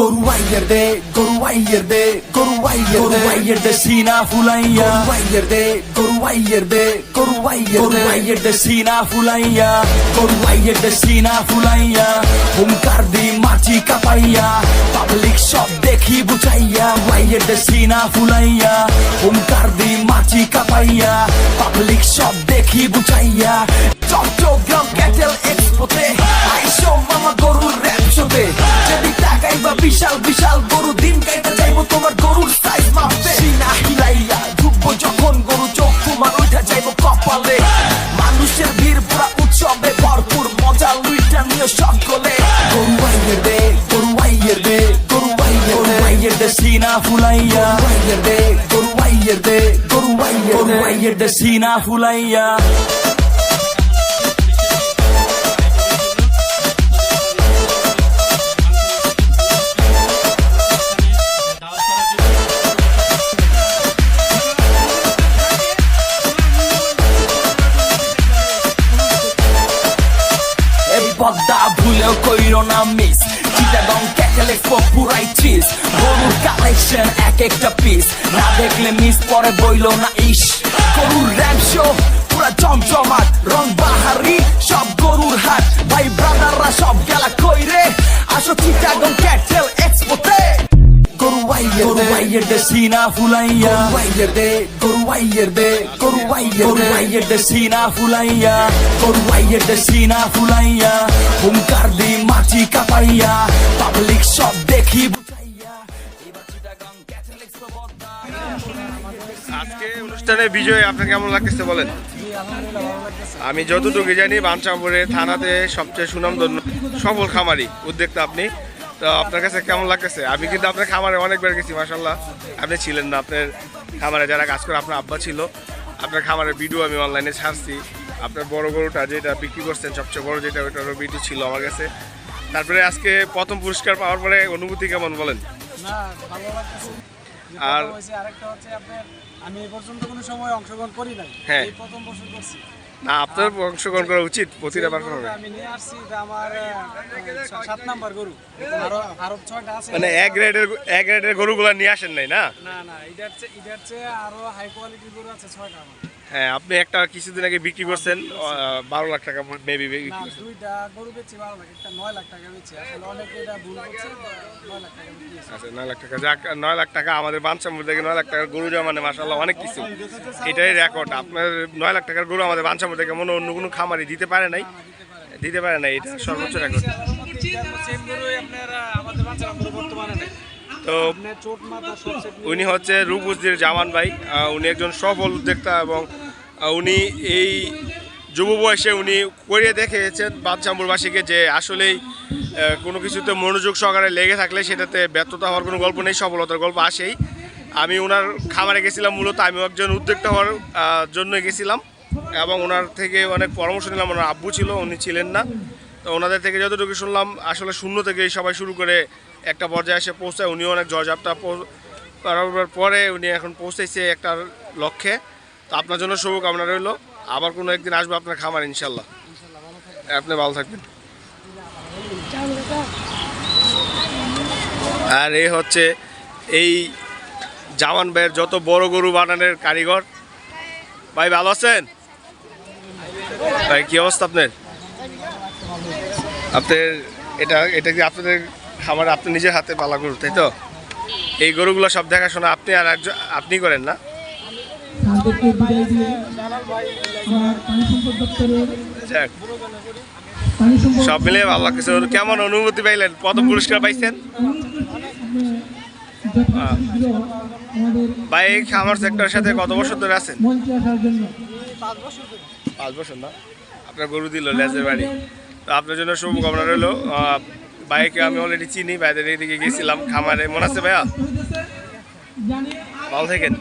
গরুয়াইয়ের দে গরুয়াইয়ের দে গরুয়াইয়ের দে। গরুয়াইয়ের দে সিনা ফুলাইয়া। গরুয়াইয়ের দে গরুয়াইয়ের দে গরুয়াইয়ের গরুয়াইয়ের দে। সিনা ফুলাইয়া। গরুয়াইয়ের দে সিনা ফুলাইয়া। হুমকার দি মাটি কাপাইয়া। পাবলিক সব দেখি বুঝাইয়া। ওয়াইয়ের দে সিনা ফুলাইয়া। হুমকার দি মাটি কাপাইয়া। পাবলিক সব দেখি বুঝাইয়া। চট্টগ্রাম ক্যাটেল এক্সপোতে ফুলাইয়া। গরু আইয়ের দে গরু দে গরু আইয়ের গরু আইয়ের দে সিনা ফুলাইয়া। পদ্মা ভুলেও কইরো না মিস চিটাগং ক্যাটেলে পুরাই চিজ গরুর কালেকশন এক একটা পিস না দেখলে মিস পরে বইল না ইস। গরুর র্যাপ শো পুরা চমচমাট। রং বাহারি, সব গরুর হাট। ভাই ব্রাদাররা সব গেলা কইরে। আসো চিটাগং ক্যাটেল এক্সপোতে মাটি কাপাইয়া। পাবলিক সব দেখি আজকে অনুষ্ঠানে বিজয় আপনার কেমন লাগতেছে বলেন? আমি যতটুকু জানি বানচাম্পুরের থানাতে সবচেয়ে সুনামধন্য সফল খামারি উদ্যোক্তা আপনি। তো আপনার কাছে কেমন লাগতেছে? আমি কিন্তু আপনার খামারে অনেকবার গেছি মাসাল্লাহ আপনি ছিলেন না আপনার খামারে যারা কাজ করে আপনার আব্বা ছিল। আপনার খামারের ভিডিও আমি অনলাইনে ছাড়ছি। আপনার বড় গরুটা যেটা বিক্রি করছেন সবচেয়ে বড় যেটা ওইটারও ভিডিও ছিল আমার কাছে। তারপরে আজকে প্রথম পুরস্কার পাওয়ার পরে অনুভূতি কেমন বলেন? আর- আরেকটা হচ্ছে আপনার আমি এই পর্যন্ত কোনো সময় অংশগ্রহণ করি নাই। হ্যাঁ। এই প্রথম বছর করছি। না আপনার অংশগ্রহণ করা উচিত প্রতিটা পারফরমেন্স আমি নিয়ে আসছি আমার সাত নাম্বার গরু। আরও আরও ছয়টা আছে। মানে এক গ্রেডের এক গ্রেডের গরুগুলো নিয়ে আসেন নাই না? না না এটা হচ্ছে এটার চেয়ে আরও হাই কোয়ালিটির গরু আছে ছয়টা আমার। হ্যাঁ আপনি একটা কিছুদিন আগে বিক্রি করছেন বারো লাখ টাকা মেবি বিক্রি করছেন। দুইটা গরু বেচছি বারো লাখ একটা নয় লাখ টাকা বেচছি। আসলে অনেকে এটা ভুল করছে নয় লাখ টাকা। আচ্ছা নয় লাখ টাকা। যাক নয় লাখ টাকা আমাদের বাঞ্চামুর থেকে নয় লাখ টাকার গরু যাওয়া মানে মাসাল্লাহ অনেক কিছু। এটাই রেকর্ড আপনার নয় লাখ টাকার গরু আমাদের বাঞ্চামুর থেকে মনে অন্য কোনো খামারি দিতে পারে নাই। দিতে পারে নাই। এটা সর্বোচ্চ রেকর্ড সেম গরুই আপনার আমাদের বর্তমানে নেই। তো উনি হচ্ছে রূপউদ্দির জামান ভাই। উনি একজন সফল উদ্যোক্তা এবং উনি এই যুব বয়সে উনি করিয়ে দেখিয়েছেন বাদশামপুরবাসীকে যে আসলেই কোনো কিছুতে মনোযোগ সহকারে লেগে থাকলে সেটাতে ব্যর্থতা হওয়ার কোনো গল্প নেই, সফলতার গল্প আসেই। আমি ওনার খামারে গেছিলাম মূলত, আমিও একজন উদ্যোক্তা হওয়ার জন্য গেছিলাম এবং ওনার থেকে অনেক পরামর্শ নিলাম, ওনার আব্বু ছিল, উনি ছিলেন না। তো ওনাদের থেকে যতটুকু শুনলাম, আসলে শূন্য থেকেই সবাই শুরু করে একটা পর্যায়ে এসে পৌঁছায়, উনিও অনেক জয়জাপটা করার পরে উনি এখন পৌঁছেছে একটা লক্ষ্যে। তো আপনার জন্য শুভকামনা রইল। আবার কোনো একদিন আসবে আপনার খামার, ইনশাল্লাহ। আপনি ভালো থাকবেন। আর এই হচ্ছে এই জামান ভাইয়ের যত বড় গরু বানানোর কারিগর। ভাই, ভালো আছেন? ভাই, কী অবস্থা আপনার? আপনার, এটা এটা কি আপনাদের খাবার আপনি নিজের হাতে পালা গরু তাই তো? এই গরুগুলো সব দেখাশোনা আপনি আর একজন আপনি করেন না? সব মিলিয়ে ভালো লাগতেছে ওর কেমন অনুভূতি পাইলেন? প্রথম পুরস্কার পাইছেন? ভাই এই খামার সেক্টরের সাথে কত বছর ধরে আছেন? পাঁচ বছর না? আপনার গরু দিল লেজের বাড়ি। তো আপনার জন্য শুভকামনা রইল। বাইকে আমি অলরেডি চিনি বাইদের এদিকে গেছিলাম খামারে। মনে আছে ভাইয়া? ভালো থাকেন।